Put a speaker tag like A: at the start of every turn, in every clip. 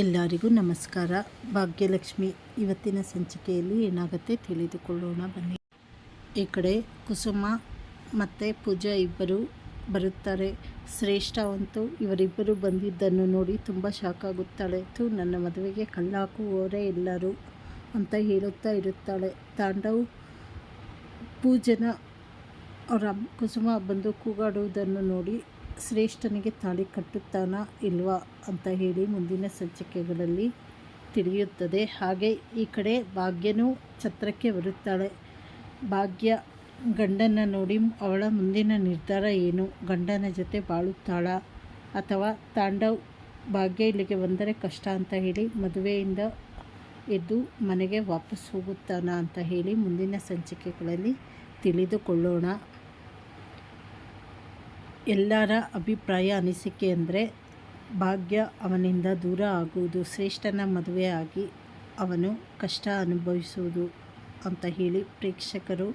A: ಎಲ್ಲರಿಗೂ ನಮಸ್ಕಾರ. ಭಾಗ್ಯಲಕ್ಷ್ಮಿ ಇವತ್ತಿನ ಸಂಚಿಕೆಯಲ್ಲಿ ಏನಾಗುತ್ತೆ ತಿಳಿದುಕೊಳ್ಳೋಣ ಬನ್ನಿ. ಈ ಕಡೆ ಕುಸುಮ ಮತ್ತು ಪೂಜಾ ಇಬ್ಬರು ಬರುತ್ತಾರೆ. ಶ್ರೇಷ್ಠ ಅಂತೂ ಇವರಿಬ್ಬರು ಬಂದಿದ್ದನ್ನು ನೋಡಿ ತುಂಬ ಶಾಕ್ ಆಗುತ್ತಾಳೆ. ತು, ನನ್ನ ಮದುವೆಗೆ ಕಲ್ಲಾಕುವವರೇ ಎಲ್ಲರೂ ಅಂತ ಹೇಳುತ್ತಾ ಇರುತ್ತಾಳೆ. ತಾಂಡವು ಪೂಜನ, ಅವರ ಕುಸುಮ ಬಂದು ಕೂಗಾಡುವುದನ್ನು ನೋಡಿ ಶ್ರೇಷ್ಠನಿಗೆ ತಾಳಿ ಕಟ್ಟುತ್ತಾನಾ ಇಲ್ವಾ ಅಂತ ಹೇಳಿ ಮುಂದಿನ ಸಂಚಿಕೆಗಳಲ್ಲಿ ತಿಳಿಯುತ್ತದೆ. ಹಾಗೆ ಈ ಕಡೆ ಭಾಗ್ಯನೂ ಛತ್ರಕ್ಕೆ ಬರುತ್ತಾಳೆ. ಭಾಗ್ಯ ಗಂಡನ ನೋಡಿ ಅವಳ ಮುಂದಿನ ನಿರ್ಧಾರ ಏನು? ಗಂಡನ ಜೊತೆ ಬಾಳುತ್ತಾಳ ಅಥವಾ ತಾಂಡವ್ ಭಾಗ್ಯ ಇಲ್ಲಿಗೆ ಬಂದರೆ ಕಷ್ಟ ಅಂತ ಹೇಳಿ ಮದುವೆಯಿಂದ ಎದ್ದು ಮನೆಗೆ ವಾಪಸ್ ಹೋಗುತ್ತಾನ ಅಂತ ಹೇಳಿ ಮುಂದಿನ ಸಂಚಿಕೆಗಳಲ್ಲಿ ತಿಳಿದುಕೊಳ್ಳೋಣ. ಎಲ್ಲರ ಅಭಿಪ್ರಾಯ ಅನಿಸಿಕೆ ಅಂದರೆ, ಭಾಗ್ಯ ಅವನಿಂದ ದೂರ ಆಗುವುದು, ಶ್ರೇಷ್ಠನ ಮದುವೆ ಆಗಿ ಅವನು ಕಷ್ಟ ಅನುಭವಿಸುವುದು ಅಂತ ಹೇಳಿ ಪ್ರೇಕ್ಷಕರು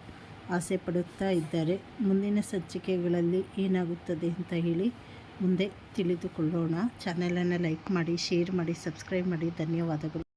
A: ಆಸೆ ಪಡುತ್ತಾ ಇದ್ದಾರೆ. ಮುಂದಿನ ಸಂಚಿಕೆಗಳಲ್ಲಿ ಏನಾಗುತ್ತದೆ ಅಂತ ಹೇಳಿ ಮುಂದೆ ತಿಳಿದುಕೊಳ್ಳೋಣ. ಚಾನಲನ್ನು ಲೈಕ್ ಮಾಡಿ ಶೇರ್ ಮಾಡಿ ಸಬ್ಸ್ಕ್ರೈಬ್ ಮಾಡಿ. ಧನ್ಯವಾದಗಳು.